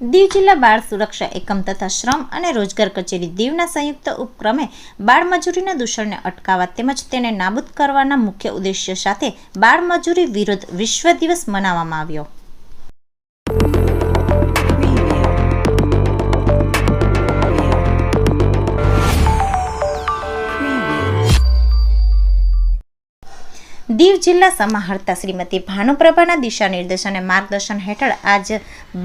દીવ જિલ્લા બાળ સુરક્ષા એકમ તથા શ્રમ અને રોજગાર કચેરી દીવના સંયુક્ત ઉપક્રમે બાળમજૂરીના દૂષણને અટકાવવા તેમજ તેને નાબૂદ કરવાના મુખ્ય ઉદ્દેશ્ય સાથે બાળમજૂરી વિરુદ્ધ વિશ્વ દિવસ મનાવવામાં આવ્યો. દીવ જિલ્લા સમાહર્તા શ્રીમતી ભાનુપ્રભાના દિશા નિર્દેશ અને માર્ગદર્શન હેઠળ આજ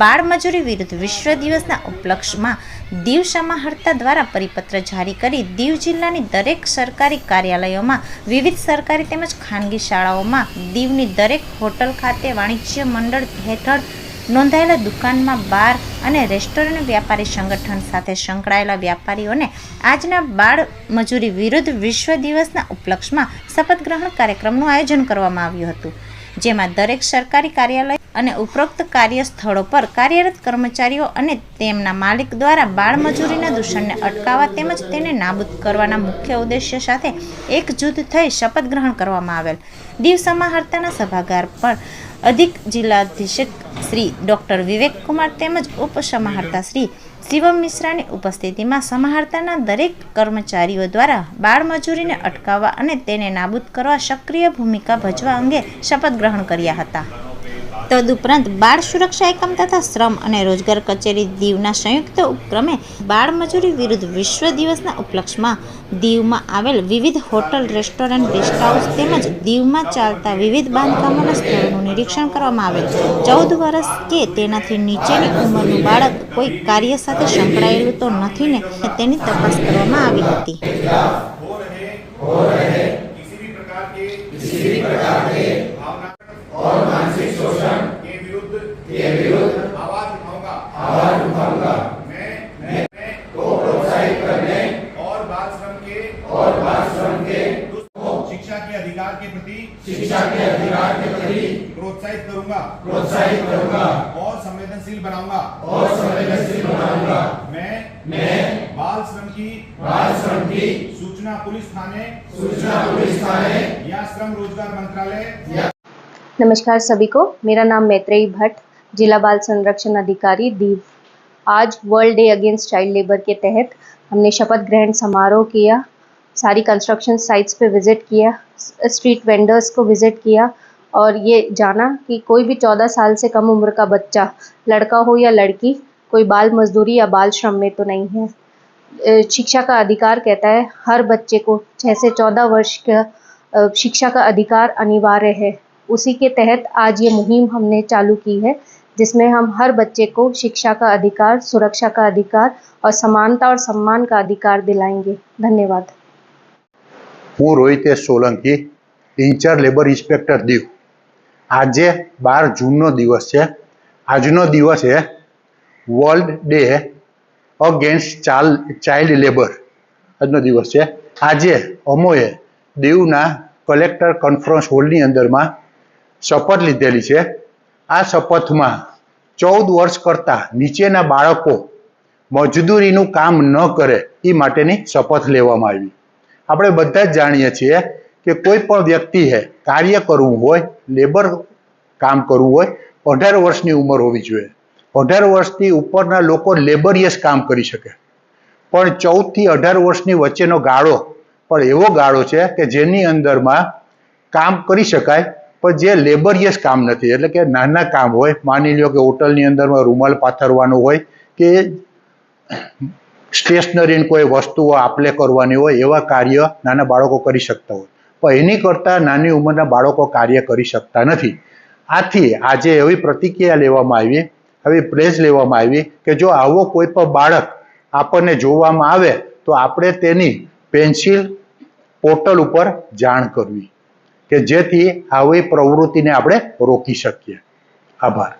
બાળમજૂરી વિરુદ્ધ વિશ્વ દિવસના ઉપલક્ષમાં દીવ સમાહર્તા દ્વારા પરિપત્ર જારી કરી દીવ જિલ્લાની દરેક સરકારી કાર્યાલયોમાં, વિવિધ સરકારી તેમજ ખાનગી શાળાઓમાં દીવની દરેક હોટલ ખાતે વાણિજ્ય મંડળ હેઠળ નોંધાયેલા દુકાનમાં બાર અને રેસ્ટોરન્ટ વ્યાપારી સંગઠન સાથે સંકળાયેલા વ્યાપારીઓને આજના બાળ મજૂરી વિરુદ્ધ વિશ્વ દિવસના ઉપલક્ષમાં શપથ ગ્રહણ કાર્યક્રમનું આયોજન કરવામાં આવ્યું હતું, જેમાં દરેક સરકારી કાર્યાલય અને ઉપરોક્ત કાર્યસ્થળો પર કાર્યરત કર્મચારીઓ અને તેમના માલિક દ્વારા બાળમજૂરીના દૂષણને અટકાવવા તેમજ તેને નાબૂદ કરવાના મુખ્ય ઉદ્દેશ્ય સાથે એકજૂથ થઈ શપથ ગ્રહણ કરવામાં આવેલ. દીવ સમાહર્તાના સભાગાર પર અધિક જિલ્લાધીશક શ્રી ડૉક્ટર વિવેક કુમાર તેમજ ઉપસમાહર્તા શ્રી શિવમ મિશ્રાની ઉપસ્થિતિમાં સમાહર્તાના દરેક કર્મચારીઓ દ્વારા બાળમજૂરીને અટકાવવા અને તેને નાબૂદ કરવા સક્રિય ભૂમિકા ભજવા અંગે શપથ ગ્રહણ કર્યા હતા. તદુપરાંત બાળ સુરક્ષા એકમ તથા શ્રમ અને રોજગાર કચેરી દીવના સંયુક્ત ઉપક્રમે બાળમજૂરી વિરુદ્ધ વિશ્વ દિવસના ઉપલક્ષમાં દીવમાં આવેલ વિવિધ હોટલ, રેસ્ટોરન્ટ, ગેસ્ટ હાઉસ તેમજ દીવમાં ચાલતા વિવિધ બાંધકામોના સ્થળોનું નિરીક્ષણ કરવામાં આવેલ ચૌદ વર્ષ કે તેનાથી નીચેની ઉંમરનું બાળક કોઈ કાર્ય સાથે સંકળાયેલું તો નથી ને તેની તપાસ કરવામાં આવી હતી. प्रति शिक्षा के अधिकार के प्रति प्रोत्साहित करूँगा। प्रोत्साहित करूँगा। और संवेदनशील बनाऊँगा। और संवेदनशील बनाऊँगा। मैं मैं बाल श्रम की बाल श्रम की सूचना पुलिस थाने सूचना पुलिस थाने या श्रम रोज़गार मंत्रालय नमस्कार सभी को। मेरा नाम मैत्रेयी भट्ट जिला बाल संरक्षण अधिकारी दीव। आज world day against child labour के तहत हमने शपथ ग्रहण समारोह किया। सारी कंस्ट्रक्शन साइट्स पे विज़िट किया स्ट्रीट वेंडर्स को विज़िट किया और ये जाना कि कोई भी चौदह साल से कम उम्र का बच्चा, लड़का हो या लड़की, कोई बाल मजदूरी या बाल श्रम में तो नहीं है। शिक्षा का अधिकार कहता है हर बच्चे को छः से चौदह वर्ष का शिक्षा का अधिकार अनिवार्य है। उसी के तहत आज ये मुहिम हमने चालू की है, जिसमें हम हर बच्चे को शिक्षा का अधिकार, सुरक्षा का अधिकार और समानता और सम्मान का अधिकार दिलाएँगे। धन्यवाद। હું Rohitesh Solanki in charge labour inspector Diu. આજે બાર જૂનનો દિવસ છે. આજનો દિવસ છે વર્લ્ડ ડે અગેન્સ્ટ ચાલ, ચાઇલ્ડ લેબર. આજનો દિવસ છે. આજે અમોએ દીવના કલેક્ટર કોન્ફરન્સ હોલની અંદરમાં શપથ લીધેલી છે. આ શપથમાં ચૌદ વર્ષ કરતાં નીચેના બાળકો મજદૂરીનું કામ ન કરે એ માટેની શપથ લેવામાં આવી. આપણે બધા જ જાણીએ છીએ કે કોઈ પણ વ્યક્તિએ કાર્ય કરવું હોય લેબર કામ કરવું હોય, અઢાર વર્ષની ઉંમર હોવી જોઈએ. અઢાર વર્ષથી ઉપરના લોકો લેબરિયસ કામ કરી શકે. પણ ચૌદથી અઢાર વર્ષની વચ્ચેનો ગાળો પણ એવો ગાળો છે કે જેની અંદરમાં કામ કરી શકાય, પણ જે લેબરિયસ કામ નથી. એટલે કે નાના કામ હોય, માની લો કે હોટલની અંદરમાં રૂમાલ પાથરવાનું હોય, કે સ્ટેશનરીની કોઈ વસ્તુઓ આપલે કરવાની હોય એવા કાર્ય નાના બાળકો કરી શકતા હોય. પણ એની કરતાં નાની ઉંમરના બાળકો કાર્ય કરી શકતા નથી. આથી આજે એવી પ્રતિક્રિયા લેવામાં આવી, એવી પ્રેઝ લેવામાં આવી કે જો આવો કોઈ પણ બાળક આપણને જોવામાં આવે, તો આપણે તેની પેન્સિલ પોર્ટલ ઉપર જાણ કરવી કે જેથી આવી પ્રવૃત્તિને આપણે રોકી શકીએ. આભાર.